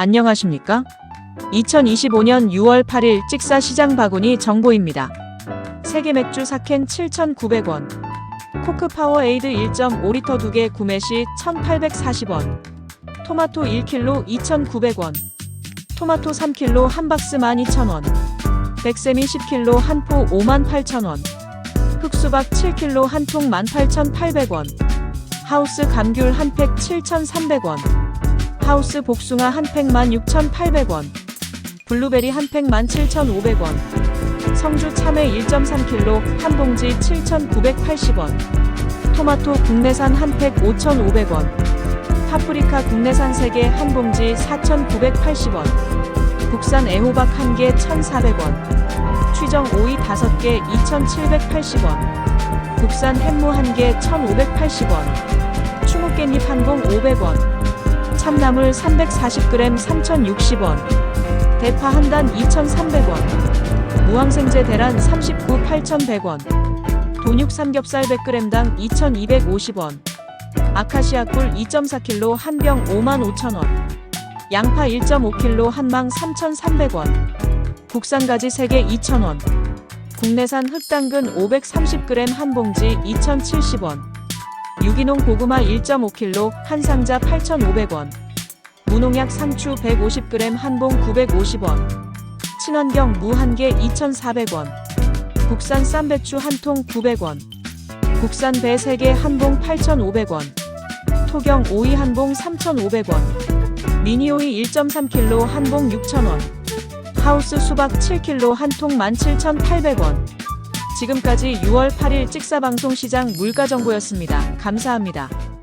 안녕하십니까? 2025년 6월 8일 찍사 시장 바구니 정보입니다. 세계 맥주 사캔 7,900원. 코크 파워에이드 1.5리터 2개 구매 시 1,840원. 토마토 1kg 2,900원. 토마토 3kg 한 박스 12,000원. 백세미 10kg 한포 58,000원. 흑수박 7kg 한통 18,800원. 하우스 감귤 한 팩 7,300원. 하우스 복숭아 한 팩 16,800원. 블루베리 한 팩 17,500원. 성주 참외 1.3kg 한 봉지 7,980원. 토마토 국내산 한 팩 5,500원. 파프리카 국내산 3개 한 봉지 4,980원. 국산 애호박 1개 1,400원. 취정 오이 5개 2,780원. 국산 햄무 1개 1,580원. 충무깻잎 한 봉 500원. 참나물 340g 3,060원. 대파 한 단 2,300원. 무항생제 대란 39 8,100원. 돈육 삼겹살 100g당 2,250원. 아카시아 꿀 2.4kg 한 병 55,000원. 양파 1.5kg 한 망 3,300원. 국산 가지 3개 2,000원. 국내산 흑당근 530g 한 봉지 2,070원. 유기농 고구마 1.5kg 한 상자 8,500원. 무농약 상추 150g 한 봉 950원. 친환경 무 한 개 2,400원. 국산 쌈배추 한 통 900원. 국산 배 3개 한 봉 8,500원. 토경 오이 한 봉 3,500원. 미니 오이 1.3kg 한 봉 6,000원. 하우스 수박 7kg 한 통 17,800원. 지금까지 6월 8일 찍사방송 시장 물가 정보였습니다. 감사합니다.